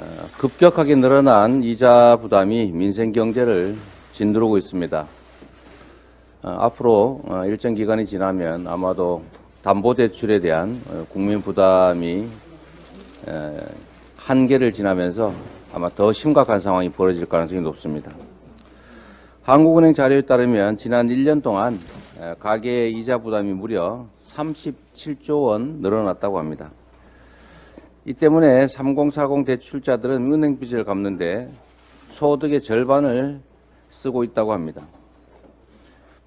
어, 급격하게 늘어난 이자 부담이 민생 경제를 짓누르고 있습니다. 어, 앞으로 어, 일정 기간이 지나면 아마도 담보 대출에 대한 어, 국민 부담이 에, 한계를 지나면서 아마 더 심각한 상황이 벌어질 가능성이 높습니다. 한국은행 자료에 따르면 지난 1년 동안 에, 가계의 이자 부담이 무려 37조 원 늘어났다고 합니다. 이 때문에 3040 대출자들은 은행 빚을 갚는데 소득의 절반을 쓰고 있다고 합니다.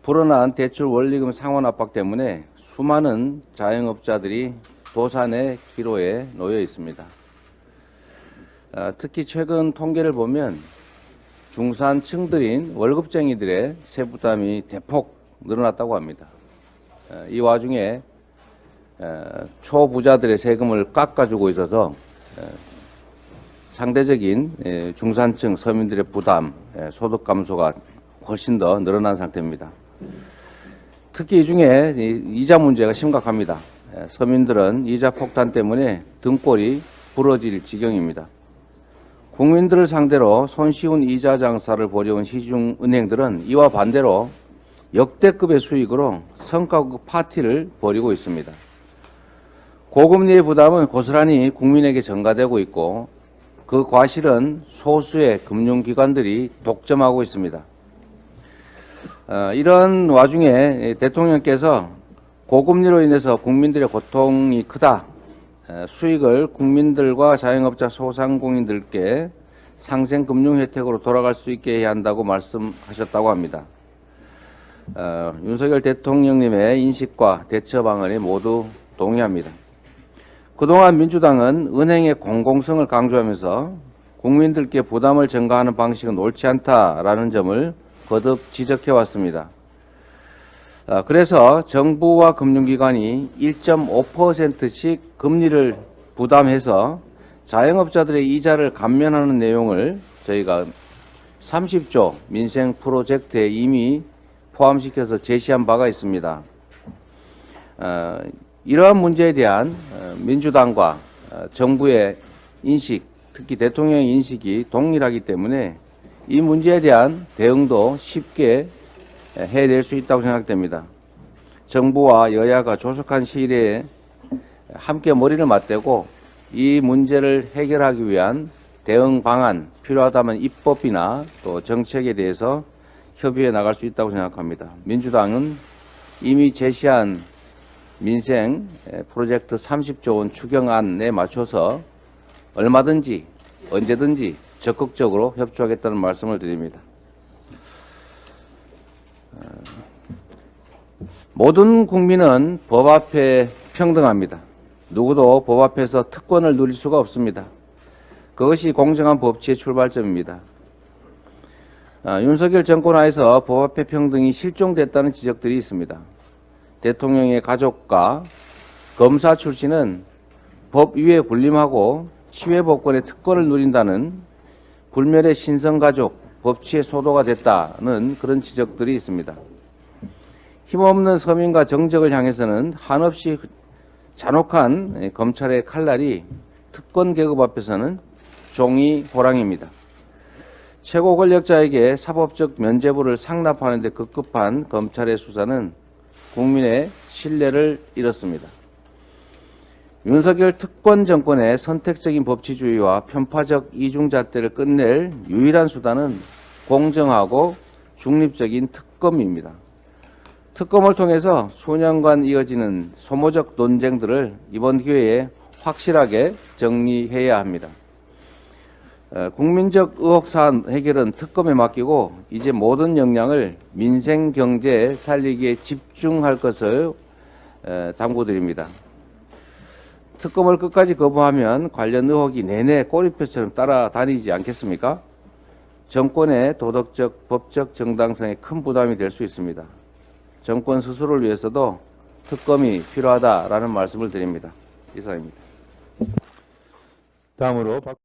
불어난 대출 원리금 상환 압박 때문에 수많은 자영업자들이 도산의 기로에 놓여 있습니다. 아, 특히 최근 통계를 보면 중산층들인 월급쟁이들의 세부담이 대폭 늘어났다고 합니다. 아, 이 와중에 에, 초부자들의 세금을 깎아주고 있어서 에, 상대적인 에, 중산층 서민들의 부담, 에, 소득 감소가 훨씬 더 늘어난 상태입니다. 특히 이 중에 이- 이자 문제가 심각합니다. 에, 서민들은 이자 폭탄 때문에 등골이 부러질 지경입니다. 국민들을 상대로 손쉬운 이자 장사를 벌여온 시중 은행들은 이와 반대로 역대급의 수익으로 성과급 파티를 벌이고 있습니다. 고금리의 부담은 고스란히 국민에게 전가되고 있고 그 과실은 소수의 금융기관들이 독점하고 있습니다. 어, 이런 와중에 대통령께서 고금리로 인해서 국민들의 고통이 크다. 에, 수익을 국민들과 자영업자 소상공인들께 상생 금융 혜택으로 돌아갈 수 있게 해야 한다고 말씀하셨다고 합니다. 어, 윤석열 대통령님의 인식과 대처 방안에 모두 동의합니다. 그동안 민주당은 은행의 공공성을 강조하면서 국민들께 부담을 전가하는 방식은 옳지 않다라는 점을 거듭 지적해 왔습니다. 아, 그래서 정부와 금융기관이 1.5%씩 금리를 부담해서 자영업자들의 이자를 감면하는 내용을 저희가 30조 민생 프로젝트에 이미 포함시켜서 제시한 바가 있습니다. 어, 이러한 문제에 대한 어, 민주당과 어, 정부의 인식, 특히 대통령의 인식이 동일하기 때문에 이 문제에 대한 대응도 쉽게 해낼 수 있다고 생각됩니다. 정부와 여야가 조속한 시일 내에 함께 머리를 맞대고 이 문제를 해결하기 위한 대응 방안 필요하다면 입법이나 또 정책에 대해서 협의해 나갈 수 있다고 생각합니다. 민주당은 이미 제시한 민생 프로젝트 30조 원 추경안에 맞춰서 얼마든지 언제든지 적극적으로 협조하겠다는 말씀을 드립니다. 어, 모든 국민은 법 앞에 평등합니다. 누구도 법 앞에서 특권을 누릴 수가 없습니다. 그것이 공정한 법치의 출발점입니다. 아, 윤석열 정권 하에서 법 앞에 평등이 실종됐다는 지적들이 있습니다. 대통령의 가족과 검사 출신은 법 위에 군림하고 치외법권의 특권을 누린다는 불멸의 신성가족 법치의 소도가 됐다는 그런 지적들이 있습니다. 힘없는 서민과 정적을 향해서는 한없이 잔혹한 검찰의 칼날이 특권 계급 앞에서는 종이 호랑입니다. 최고 권력자에게 사법적 면죄부를 상납하는 데 급급한 검찰의 수사는 국민의 신뢰를 잃었습니다. 윤석열 특권 정권의 선택적인 법치주의와 편파적 이중잣대를 끝낼 유일한 수단은 공정하고 중립적인 특검입니다. 특검을 통해서 수년간 이어지는 소모적 논쟁들을 이번 기회에 확실하게 정리해야 합니다. 어, 국민적 의혹 사안 해결은 특검에 맡기고 이제 모든 역량을 민생 경제 살리기에 집중할 것을 에, 당부드립니다. 특검을 끝까지 거부하면 관련 의혹이 내내 꼬리표처럼 따라다니지 않겠습니까? 정권의 도덕적, 법적 정당성에 큰 부담이 될 수 있습니다. 정권 스스로를 위해서도 특검이 필요하다라는 말씀을 드립니다. 이상입니다. 다음으로 박